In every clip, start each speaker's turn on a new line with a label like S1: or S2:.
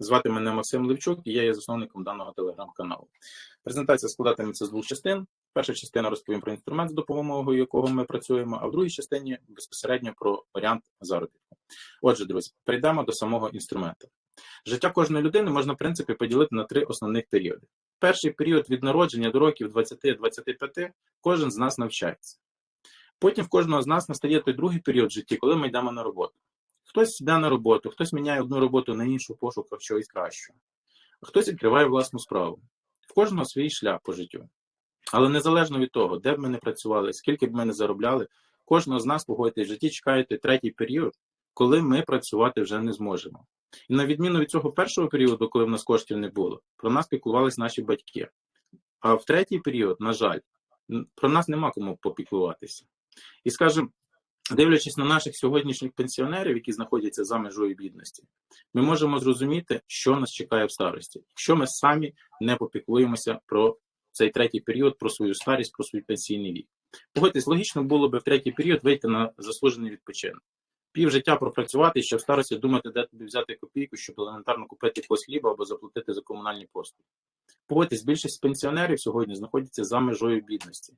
S1: Звати мене Максим Левчук, і я є засновником даного телеграм-каналу. Презентація складатиметься з двох частин. Перша частина розповім про інструмент, з допомогою якого ми працюємо, а в другій частині безпосередньо про варіант заробітку. Отже, друзі, перейдемо до самого інструменту. Життя кожної людини можна, в принципі, поділити на три основних періоди. Перший період від народження до років 20-25 кожен з нас навчається. Потім в кожного з нас настає той другий період в житті, коли ми йдемо на роботу. Хтось йде на роботу, хтось міняє одну роботу на іншу в пошуках чогось кращого, хтось відкриває власну справу. В кожного свій шлях по життю. Але незалежно від того, де б ми не працювали, скільки б ми не заробляли, кожного з нас погодьтесь в житті чекає той третій період, коли ми працювати вже не зможемо. І на відміну від цього першого періоду, коли в нас коштів не було, про нас піклувались наші батьки. А в третій період, на жаль, про нас нема кому попіклуватися. І скажімо, Дивлячись на наших сьогоднішніх пенсіонерів, які знаходяться за межою бідності, ми можемо зрозуміти, що нас чекає в старості, якщо ми самі не попіклуємося про цей третій період, про свою старість, про свій пенсійний вік. Погодьтесь, логічно було би в третій період вийти на заслужений відпочинок. Пів життя пропрацювати, щоб в старості думати, де тобі взяти копійку, щоб елементарно купити якогось хліба або заплатити за комунальні послуги. Погодьтесь, більшість пенсіонерів сьогодні знаходяться за межою бідності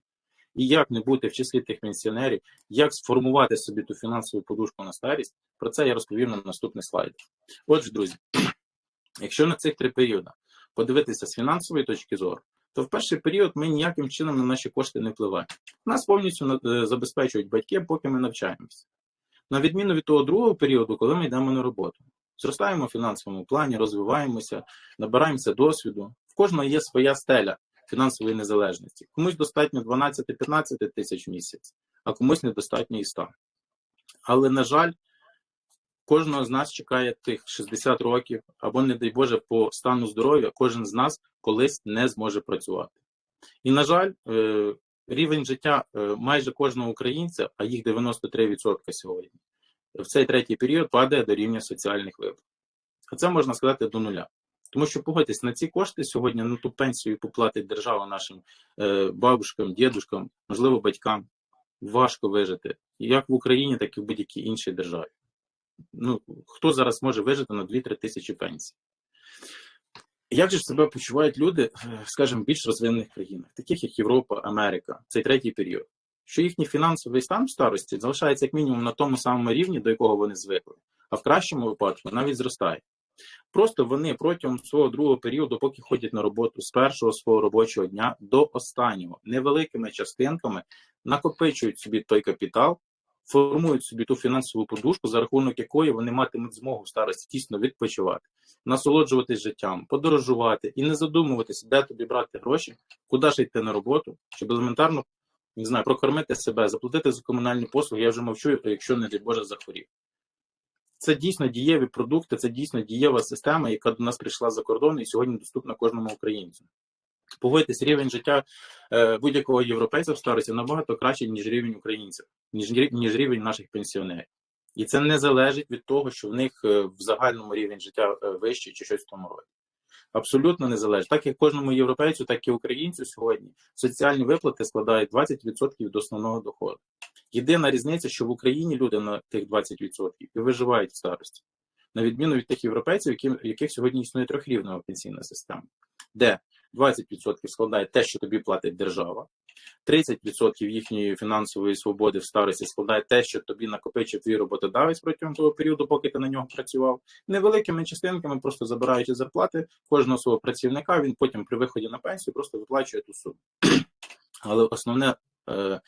S1: і як не бути в числі тих пенсіонерів, як сформувати собі ту фінансову подушку на старість, про це я розповім на наступних слайдах. Отже, друзі, якщо на цих три періоди подивитися з фінансової точки зору, то в перший період ми ніяким чином на наші кошти не впливаємо. Нас повністю е, забезпечують батьки, поки ми навчаємося. На відміну від того другого періоду, коли ми йдемо на роботу. Зростаємо в фінансовому плані, розвиваємося, набираємося досвіду. В кожного є своя стеля, фінансової незалежності. Комусь достатньо 12-15 тисяч в місяць, а комусь недостатньо і 100. Але, на жаль, кожного з нас чекає тих 60 років, або, не дай Боже, по стану здоров'я, кожен з нас колись не зможе працювати. І, на жаль, е, рівень життя е, майже кожного українця, а їх 93% сьогодні, в цей третій період падає до рівня соціальних виплат. А це можна сказати до нуля. Тому що погодьтесь, на ці кошти сьогодні на ту пенсію поплатить держава нашим е, бабушкам, дідушкам, можливо, батькам. Важко вижити як в Україні, так і в будь-якій іншій державі. Ну, Хто зараз може вижити на 2-3 тисячі пенсій? Як же себе почувають люди, е, скажімо, більш розвинених країнах, таких як Європа, Америка, цей третій період? Що їхній фінансовий стан в старості залишається як мінімум на тому самому рівні, до якого вони звикли, а в кращому випадку навіть зростає. Просто вони протягом свого другого періоду, поки ходять на роботу з першого свого робочого дня до останнього, невеликими частинками накопичують собі той капітал, формують собі ту фінансову подушку, за рахунок якої вони матимуть змогу старості дійсно відпочивати, насолоджуватись життям, подорожувати і не задумуватися, де тобі брати гроші, куди ж йти на роботу, щоб елементарно не знаю, прокормити себе, заплатити за комунальні послуги. Я вже мовчу, якщо не дай Боже захворів. Це дійсно дієві продукти, це дійсно дієва система, яка до нас прийшла за кордон і сьогодні доступна кожному українцю. Погодьтесь, рівень життя е, будь-якого європейця в старості набагато краще, ніж рівень українців, ніж ніж рівень наших пенсіонерів. І це не залежить від того, що в них е, в загальному рівень життя е, вищий чи щось в тому роді абсолютно не залежить. Так як кожному європейцю, так і українцю сьогодні соціальні виплати складають 20% від основного доходу. Єдина різниця, що в Україні люди на тих 20% і виживають в старості, на відміну від тих європейців, які, яких сьогодні існує трьохрівнева пенсійна система, де 20% складає те, що тобі платить держава, 30% їхньої фінансової свободи в старості складає те, що тобі накопичив твій роботодавець протягом того періоду, поки ти на нього працював. Невеликими частинками, просто забираючи зарплати кожного свого працівника, він потім при виході на пенсію просто виплачує ту суму. Але основне е,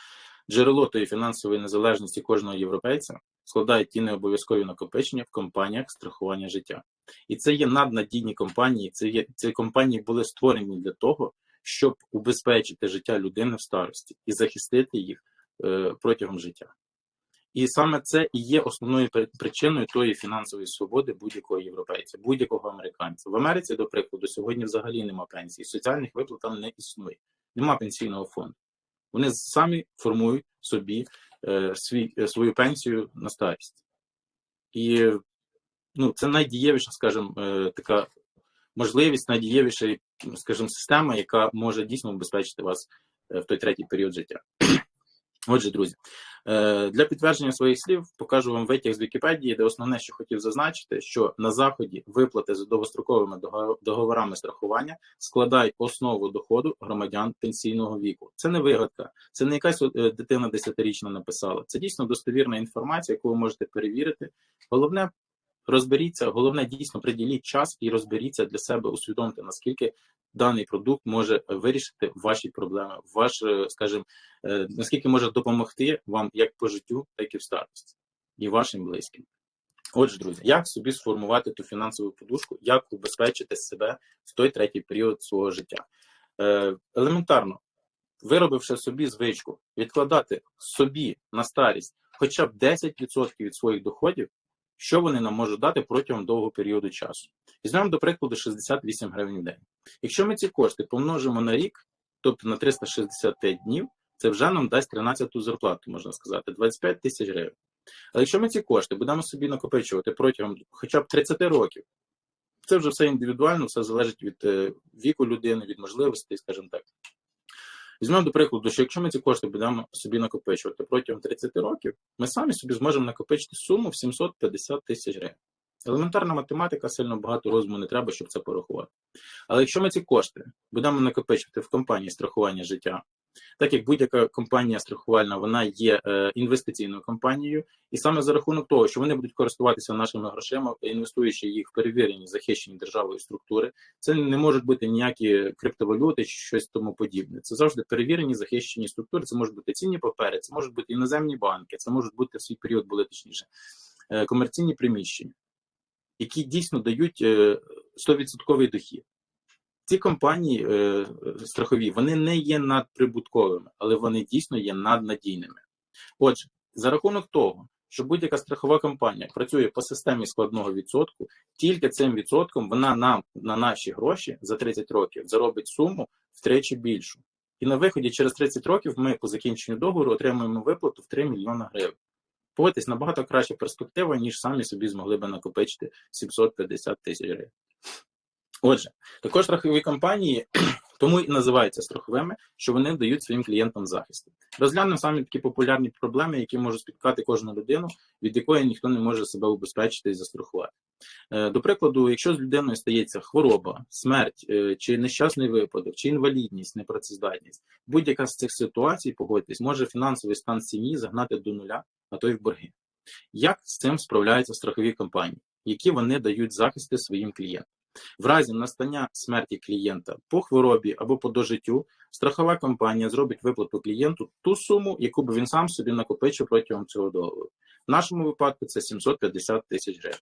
S1: джерело тої фінансової незалежності кожного європейця складають ті необов'язкові накопичення в компаніях страхування життя. І це є наднадійні компанії. Це є ці компанії були створені для того, щоб убезпечити життя людини в старості і захистити їх е, протягом життя. І саме це і є основною причиною тої фінансової свободи будь-якого європейця, будь-якого американця. В Америці, до прикладу, сьогодні взагалі нема пенсії, соціальних виплат там не існує, нема пенсійного фонду. Вони самі формують собі е, свій, е, свою пенсію на старість. І ну, це найдієвіша, скажімо, е, така можливість найдієвіша, скажімо, система, яка може дійсно убезпечити вас е, в той третій період життя. Отже, друзі, е, для підтвердження своїх слів покажу вам витяг з Вікіпедії, де основне, що хотів зазначити, що на заході виплати за довгостроковими договорами страхування складають основу доходу громадян пенсійного віку. Це не вигадка, це не якась е, дитина десятирічна написала. Це дійсно достовірна інформація, яку ви можете перевірити. Головне. Розберіться, головне дійсно приділіть час і розберіться для себе, усвідомте, наскільки даний продукт може вирішити ваші проблеми, ваш, е, скажімо, е, наскільки може допомогти вам як по життю, так і в старості, і вашим близьким. Отже, друзі, як собі сформувати ту фінансову подушку, як убезпечити себе в той третій період свого життя? Е, елементарно, виробивши собі звичку, відкладати собі на старість хоча б 10% від своїх доходів, що вони нам можуть дати протягом довгого періоду часу. Візьмемо, до прикладу, 68 гривень в день. Якщо ми ці кошти помножимо на рік, тобто на 365 днів, це вже нам дасть 13-ту зарплату, можна сказати, 25 тисяч гривень. Але якщо ми ці кошти будемо собі накопичувати протягом хоча б 30 років, це вже все індивідуально, все залежить від е, віку людини, від можливостей, скажімо так. Візьмемо до прикладу, що якщо ми ці кошти будемо собі накопичувати протягом 30 років, ми самі собі зможемо накопичити суму в 750 тисяч гривень. Елементарна математика, сильно багато розуму не треба, щоб це порахувати. Але якщо ми ці кошти будемо накопичувати в компанії страхування життя, так як будь-яка компанія страхувальна, вона є е, інвестиційною компанією, і саме за рахунок того, що вони будуть користуватися нашими грошима, інвестуючи їх в перевірені, захищені державою структури, це не можуть бути ніякі криптовалюти чи щось тому подібне. Це завжди перевірені, захищені структури. Це можуть бути цінні папери, це можуть бути іноземні банки, це можуть бути в свій період були точніше е, комерційні приміщення, які дійсно дають е, 100% дохід. Ці компанії е, страхові вони не є надприбутковими, але вони дійсно є наднадійними. Отже, за рахунок того, що будь-яка страхова компанія працює по системі складного відсотку, тільки цим відсотком вона нам на наші гроші за 30 років заробить суму втричі більшу. І на виході через 30 років ми по закінченню договору отримуємо виплату в 3 мільйона гривень. Погодьтесь, набагато краща перспектива, ніж самі собі змогли би накопичити 750 тисяч гривень. Отже, також страхові компанії тому і називаються страховими, що вони дають своїм клієнтам захист. Розглянемо самі такі популярні проблеми, які можуть спіткати кожну людину, від якої ніхто не може себе убезпечити і застрахувати. Е, До прикладу, якщо з людиною стається хвороба, смерть, е, чи нещасний випадок, чи інвалідність, непрацездатність, будь-яка з цих ситуацій, погодьтесь, може фінансовий стан сім'ї загнати до нуля, а то й в борги. Як з цим справляються страхові компанії, які вони дають захисти своїм клієнтам? В разі настання смерті клієнта по хворобі або по дожиттю, страхова компанія зробить виплату клієнту ту суму, яку б він сам собі накопичив протягом цього договору. В нашому випадку це 750 тисяч гривень.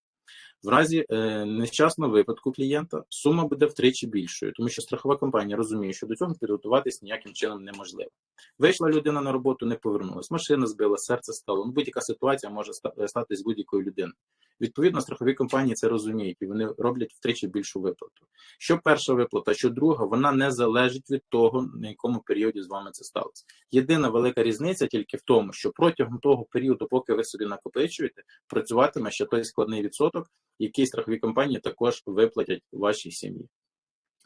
S1: В разі е, нещасного випадку клієнта сума буде втричі більшою, тому що страхова компанія розуміє, що до цього підготуватись ніяким чином неможливо. Вийшла людина на роботу, не повернулась, машина збила, серце стало. Ну, будь-яка ситуація може стати з будь-якою людиною. Відповідно, страхові компанії це розуміють і вони роблять втричі більшу виплату. Що перша виплата, що друга, вона не залежить від того, на якому періоді з вами це сталося. Єдина велика різниця тільки в тому, що протягом того періоду, поки ви собі накопичуєте, працюватиме ще той складний відсоток, який страхові компанії також виплатять вашій сім'ї.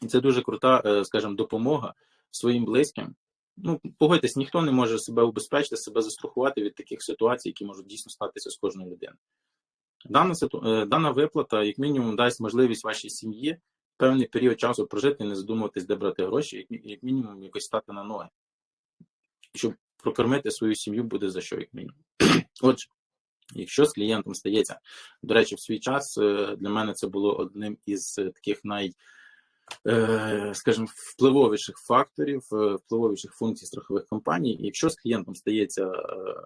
S1: І це дуже крута, е, скажімо, допомога своїм близьким. Ну, погодьтесь, ніхто не може себе убезпечити, себе застрахувати від таких ситуацій, які можуть дійсно статися з кожною людиною. Дана е, дана виплата, як мінімум, дасть можливість вашій сім'ї певний період часу прожити, не задумуватись, де брати гроші, як мінімум, якось стати на ноги. Щоб прокормити свою сім'ю буде за що, як мінімум. Отже, якщо з клієнтом стається, до речі, в свій час е, для мене це було одним із таких най, е, скажімо, впливовіших факторів, впливовіших функцій страхових компаній. Якщо з клієнтом стається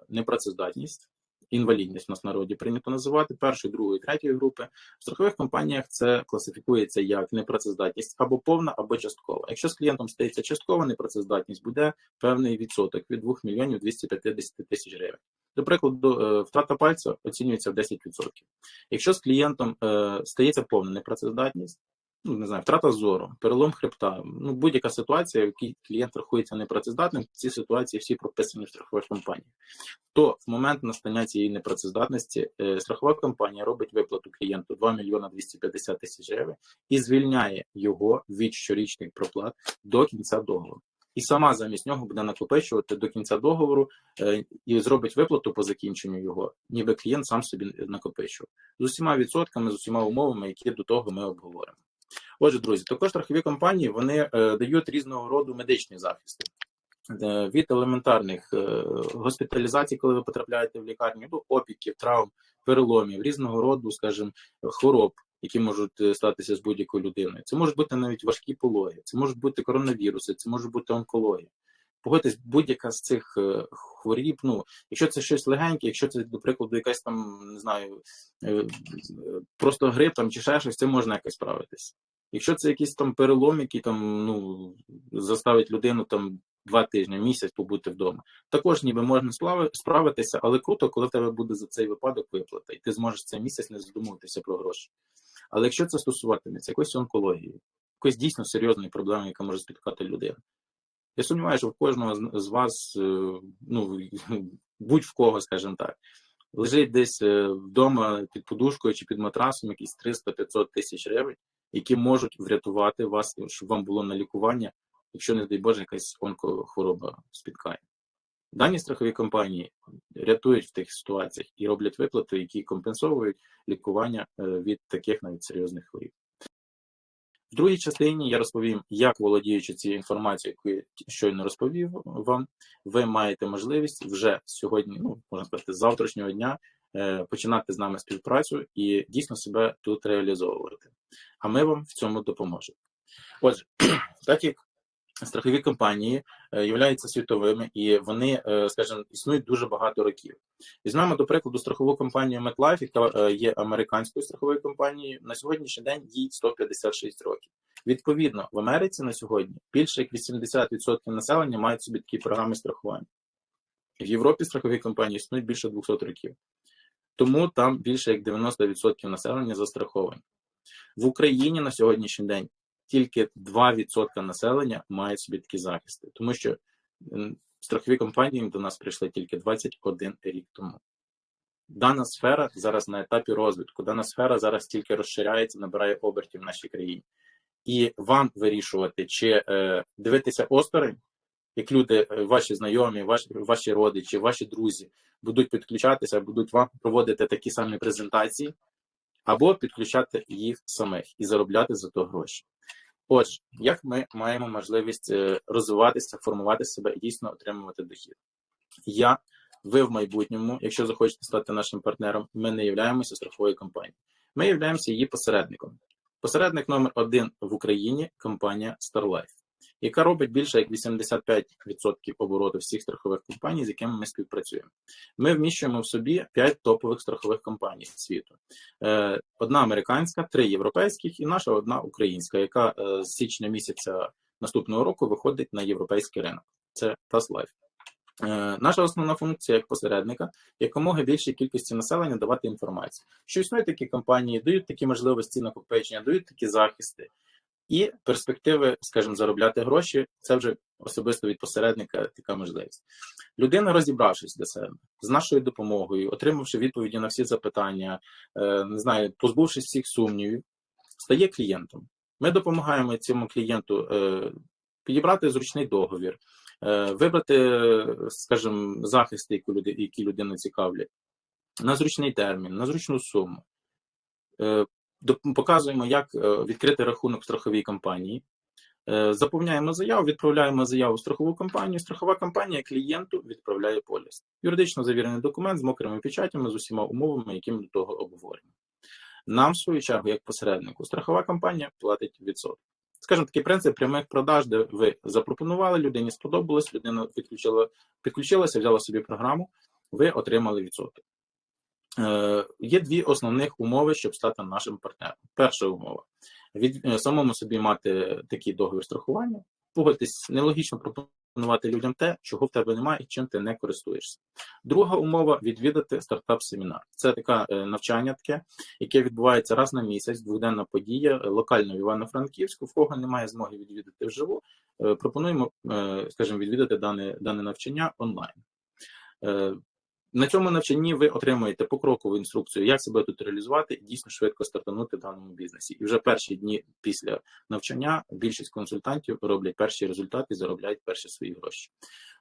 S1: непрацездатність, інвалідність у нас в народі прийнято називати першої, другої, третьої групи. В страхових компаніях це класифікується як непрацездатність або повна, або часткова. Якщо з клієнтом стається часткова непрацездатність, буде певний відсоток від 2 мільйонів 250 тисяч гривень. До прикладу, е, втрата пальця оцінюється в 10%. Якщо з клієнтом е, стається повна непрацездатність, ну не знаю, втрата зору, перелом хребта, ну будь-яка ситуація, в якій клієнт рахується непрацездатним, ці ситуації всі прописані в страхових компаніях. То в момент настання цієї непрацездатності е, страхова компанія робить виплату клієнту 2 мільйона 250 тисяч гривень і звільняє його від щорічних проплат до кінця договору. і сама замість нього буде накопичувати до кінця договору е, і зробить виплату по закінченню його, ніби клієнт сам собі накопичував з усіма відсотками, з усіма умовами, які до того ми обговоримо. Отже, друзі, також страхові компанії вони е, дають різного роду медичні захисти. Е, від елементарних е, госпіталізацій, коли ви потрапляєте в лікарню, до опіків, травм, переломів, різного роду, скажімо, хвороб, які можуть статися з будь-якою людиною. Це можуть бути навіть важкі пологи, це можуть бути коронавіруси, це може бути онкологія. Погодьтесь, будь-яка з цих хворіб, ну, якщо це щось легеньке, якщо це, до прикладу, якась там, не знаю, просто грип там, чи ще щось, це можна якось справитись. Якщо це якийсь там перелом, який там ну заставить людину там два тижні, місяць побути вдома, також ніби можна справитися, але круто, коли в тебе буде за цей випадок виплата, і ти зможеш цей місяць не задумуватися про гроші. Але якщо це стосуватиметься якоїсь онкології, якоїсь дійсно серйозної проблеми, яка може спіткати людину, я сумніваюся, що в кожного з вас, е, ну будь в кого, скажімо так, лежить десь е, вдома під подушкою чи під матрасом якісь 300-500 тисяч гривень які можуть врятувати вас, щоб вам було на лікування, якщо, не дай Боже, якась онкохвороба спіткає. Дані страхові компанії рятують в тих ситуаціях і роблять виплати, які компенсовують лікування е, від таких навіть серйозних хворіб. В другій частині я розповім, як володіючи цією інформацією, яку я щойно розповів вам, ви маєте можливість вже сьогодні, ну можна сказати, з завтрашнього дня починати з нами співпрацю і дійсно себе тут реалізовувати. А ми вам в цьому допоможемо. Отже, так як страхові компанії е, являються світовими і вони, е, скажімо, існують дуже багато років. Візьмемо, до прикладу, страхову компанію MetLife, яка є американською страховою компанією, на сьогоднішній день їй 156 років. Відповідно, в Америці на сьогодні більше як 80% населення мають собі такі програми страхування. В Європі страхові компанії існують більше 200 років. Тому там більше як 90% населення застраховані. В Україні на сьогоднішній день тільки 2% населення мають собі такі захисти, тому що страхові компанії до нас прийшли тільки 21 рік тому. Дана сфера зараз на етапі розвитку, дана сфера зараз тільки розширяється, набирає обертів в нашій країні. І вам вирішувати, чи е, дивитися осторонь, як люди, е, ваші знайомі, ваші ваші родичі, ваші друзі будуть підключатися, будуть вам проводити такі самі презентації, або підключати їх самих і заробляти за то гроші. Отже, як ми маємо можливість е, розвиватися, формувати себе і дійсно отримувати дохід? Я, ви в майбутньому, якщо захочете стати нашим партнером, ми не являємося страховою компанією. Ми являємося її посередником. Посередник номер один в Україні компанія StarLife яка робить більше як 85% обороту всіх страхових компаній, з якими ми співпрацюємо. Ми вміщуємо в собі 5 топових страхових компаній світу: е, одна американська, три європейських і наша одна українська, яка е, з січня місяця наступного року виходить на європейський ринок. Це Life. Е, наша основна функція як посередника якомога більшій кількості населення давати інформацію, що існують такі компанії, дають такі можливості накопичення, дають такі захисти, і перспективи, скажімо, заробляти гроші це вже особисто від посередника така можливість. Людина, розібравшись для себе з нашою допомогою, отримавши відповіді на всі запитання, е, не знаю, позбувшись всіх сумнівів, стає клієнтом. Ми допомагаємо цьому клієнту е, підібрати зручний договір, е, вибрати, скажімо, захисти, які людину цікавлять, на зручний термін, на зручну суму показуємо, як е, відкрити рахунок страховій компанії. Е, заповняємо заяву, відправляємо заяву в страхову компанію. Страхова компанія клієнту відправляє поліс. Юридично завірений документ з мокрими печатями з усіма умовами, які ми до того обговоримо. Нам, в свою чергу, як посереднику, страхова компанія платить відсоток. Скажімо, такий принцип прямих продаж, де ви запропонували, людині сподобалось, людина підключила, підключилася, взяла собі програму, ви отримали відсоток. Е, є дві основних умови, щоб стати нашим партнером. Перша умова від е, самому собі мати такий договір страхування. Погодьтесь, нелогічно пропонувати людям те, чого в тебе немає і чим ти не користуєшся. Друга умова відвідати стартап-семінар. Це таке навчання, таке, яке відбувається раз на місяць, дводенна подія, локально в Івано-Франківську, в кого немає змоги відвідати вживу. Пропонуємо, скажімо, відвідати дане, дане навчання онлайн. На цьому навчанні ви отримуєте покрокову інструкцію, як себе тут реалізувати і дійсно швидко стартанути в даному бізнесі. І вже перші дні після навчання більшість консультантів роблять перші результати заробляють перші свої гроші.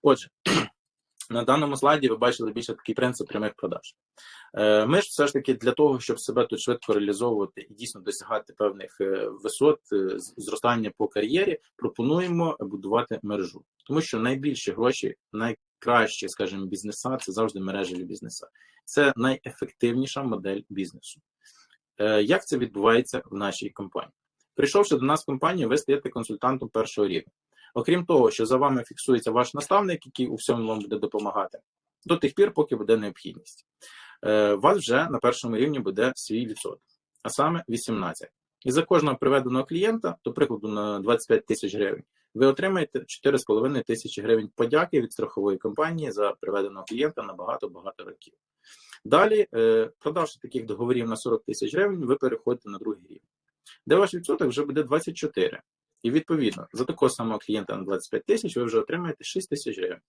S1: Отже, на даному слайді ви бачили більше такий принцип прямих продаж. Е, Ми ж все ж таки для того, щоб себе тут швидко реалізовувати і дійсно досягати певних е, висот е, зростання по кар'єрі, пропонуємо будувати мережу, тому що найбільші гроші, найкращі, скажімо, бізнеса це завжди мережеві бізнеса. Це найефективніша модель бізнесу. Е, Як це відбувається в нашій компанії? Прийшовши до нас в компанію, ви стаєте консультантом першого рівня. Окрім того, що за вами фіксується ваш наставник, який у всьому вам буде допомагати, до тих пір, поки буде необхідність. Е, У вас вже на першому рівні буде свій відсоток, а саме 18. І за кожного приведеного клієнта, до прикладу, на 25 тисяч гривень, ви отримаєте 4,5 тисячі гривень подяки від страхової компанії за приведеного клієнта на багато-багато років. Далі, е, продавши таких договорів на 40 тисяч гривень, ви переходите на другий рівень, де ваш відсоток вже буде 24. І відповідно, за такого самого клієнта на 25 тисяч ви вже отримаєте 6 тисяч гривень.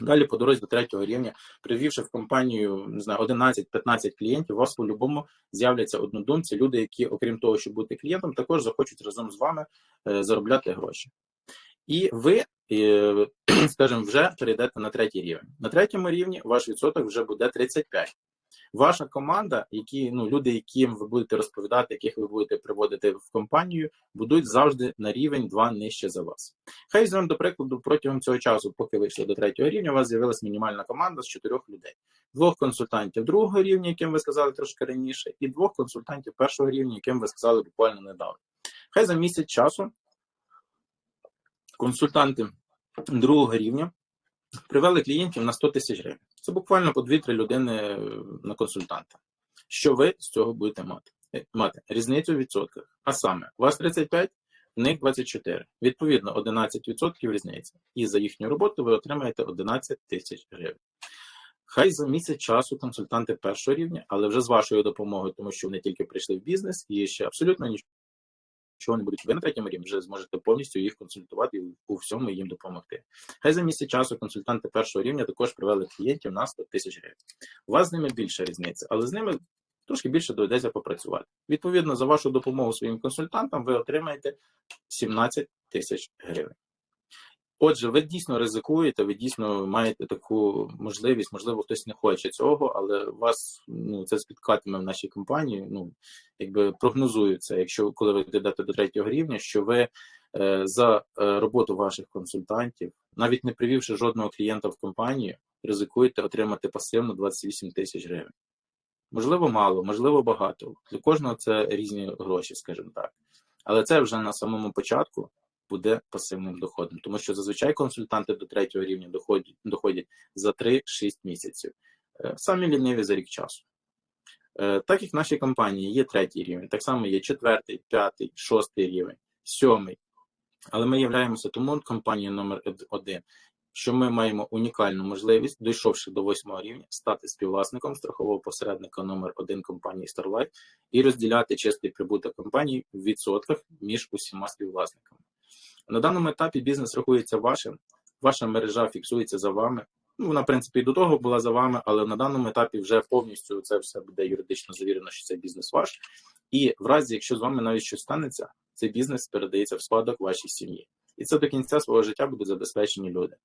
S1: Далі, по дорозі до третього рівня, привівши в компанію не знаю, 11-15 клієнтів, у вас по-любому з'являться однодумці, люди, які, окрім того, щоб бути клієнтом, також захочуть разом з вами е, заробляти гроші. І ви, е, скажімо, вже перейдете на третій рівень. На третьому рівні ваш відсоток вже буде 35. Ваша команда, які ну люди, яким ви будете розповідати, яких ви будете приводити в компанію, будуть завжди на рівень 2 нижче за вас. Хай візьмемо, до прикладу, протягом цього часу, поки ви йшли до третього рівня, у вас з'явилася мінімальна команда з чотирьох людей: двох консультантів другого рівня, яким ви сказали трошки раніше, і двох консультантів першого рівня, яким ви сказали буквально недавно. Хай за місяць часу консультанти другого рівня привели клієнтів на 100 тисяч гривень. Це буквально по 2-3 людини е, на консультанта. Що ви з цього будете мати? Е, Мати різницю в відсотках. А саме, у вас 35, в них 24. Відповідно, 11% різниця. І за їхню роботу ви отримаєте 11 тисяч гривень. Хай за місяць часу консультанти першого рівня, але вже з вашою допомогою, тому що вони тільки прийшли в бізнес і ще абсолютно нічого що вони будуть ви на третьому рівні, вже зможете повністю їх консультувати і у всьому їм допомогти. Хай за місяць часу консультанти першого рівня також привели клієнтів на 100 тисяч гривень. У вас з ними більша різниця, але з ними трошки більше доведеться попрацювати. Відповідно, за вашу допомогу своїм консультантам ви отримаєте 17 тисяч гривень. Отже, ви дійсно ризикуєте, ви дійсно маєте таку можливість, можливо, хтось не хоче цього, але вас ну це спіткатиме в нашій компанії. Ну якби прогнозується, якщо коли ви йдете до третього рівня, що ви е, за е, роботу ваших консультантів, навіть не привівши жодного клієнта в компанію, ризикуєте отримати пасивно 28 тисяч гривень. Можливо, мало, можливо, багато. Для кожного це різні гроші, скажімо так. Але це вже на самому початку буде пасивним доходом, тому що зазвичай консультанти до третього рівня доходять, доходять за 3-6 місяців. Е, Самі ліниві за рік часу. Е, Так як в нашій компанії є третій рівень, так само є четвертий, п'ятий, шостий рівень, сьомий. Але ми являємося тому компанією номер один, що ми маємо унікальну можливість, дійшовши до восьмого рівня, стати співвласником страхового посередника номер один компанії Starlight і розділяти чистий прибуток компанії в відсотках між усіма співвласниками. На даному етапі бізнес рахується вашим, ваша мережа фіксується за вами. Ну, вона, в принципі, і до того була за вами, але на даному етапі вже повністю це все буде юридично завірено, що це бізнес ваш. І в разі, якщо з вами навіть щось станеться, цей бізнес передається в спадок вашій сім'ї. І це до кінця свого життя будуть забезпечені люди.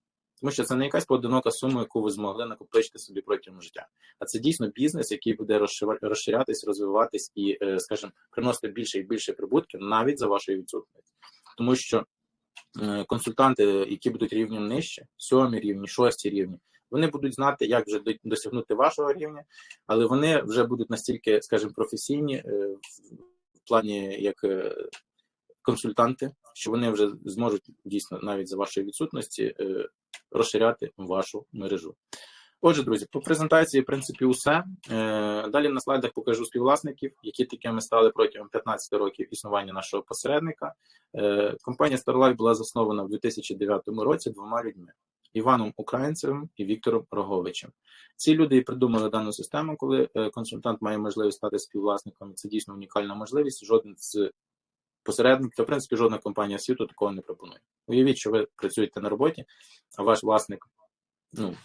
S1: Тому що це не якась поодинока сума, яку ви змогли накопичити собі протягом життя. А це дійсно бізнес, який буде розширятись, розвиватись і, е, скажімо, приносити більше і більше прибутків навіть за вашою відсутністю. Тому що консультанти, які будуть рівнем нижче, сьомі рівні, шості рівні, вони будуть знати, як вже досягнути вашого рівня, але вони вже будуть настільки, скажімо, професійні е, в- плані як е, консультанти, що вони вже зможуть дійсно навіть за вашої відсутності е, розширяти вашу мережу. Отже, друзі, по презентації, в принципі, усе. Е, Далі на слайдах покажу співвласників, які такими стали протягом 15 років існування нашого посередника. Е, Компанія Starlight була заснована в 2009 році двома людьми: Іваном Українцевим і Віктором Роговичем. Ці люди і придумали дану систему, коли е, консультант має можливість стати співвласником. Це дійсно унікальна можливість. Жоден з посередників, та в принципі, жодна компанія світу такого не пропонує. Уявіть, що ви працюєте на роботі, а ваш власник ну,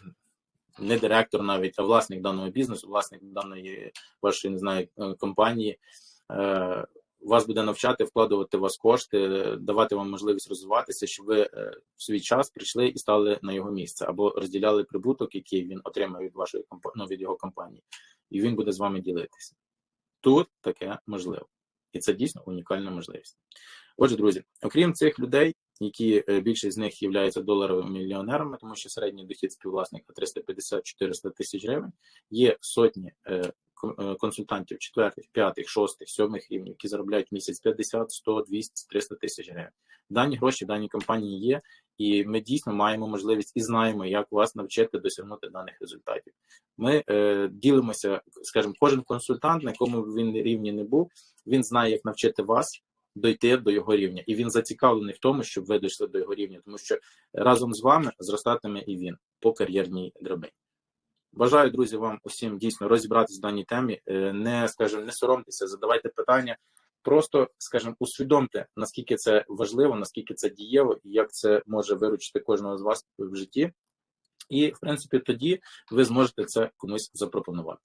S1: не директор навіть, а власник даного бізнесу, власник даної вашої не знаю е, компанії. Е, вас буде навчати вкладувати в вас кошти, давати вам можливість розвиватися, щоб ви е, в свій час прийшли і стали на його місце, або розділяли прибуток, який він отримає від вашої компа- ну, від його компанії, і він буде з вами ділитися. Тут таке можливо, і це дійсно унікальна можливість. Отже, друзі, окрім цих людей, які е, більшість з них являються доларовими мільйонерами, тому що середній дохід співвласника 350-400 тисяч гривень, є сотні е, е, консультантів четвертих, п'ятих, шостих, сьомих рівнів, які заробляють місяць 50, 100, 200, 300 тисяч гривень. Дані гроші в даній компанії є, і ми дійсно маємо можливість і знаємо, як вас навчити досягнути даних результатів. Ми е, ділимося, скажімо, кожен консультант, на якому він рівні не був, він знає, як навчити вас дойти до його рівня, і він зацікавлений в тому, щоб ви дійшли до його рівня, тому що разом з вами зростатиме і він по кар'єрній драбині. Бажаю, друзі, вам усім дійсно розібратися в даній темі. Е, Не скажімо, не соромтеся, задавайте питання. Просто, скажімо, усвідомте, наскільки це важливо, наскільки це дієво, і як це може виручити кожного з вас в житті. І, в принципі, тоді ви зможете це комусь запропонувати.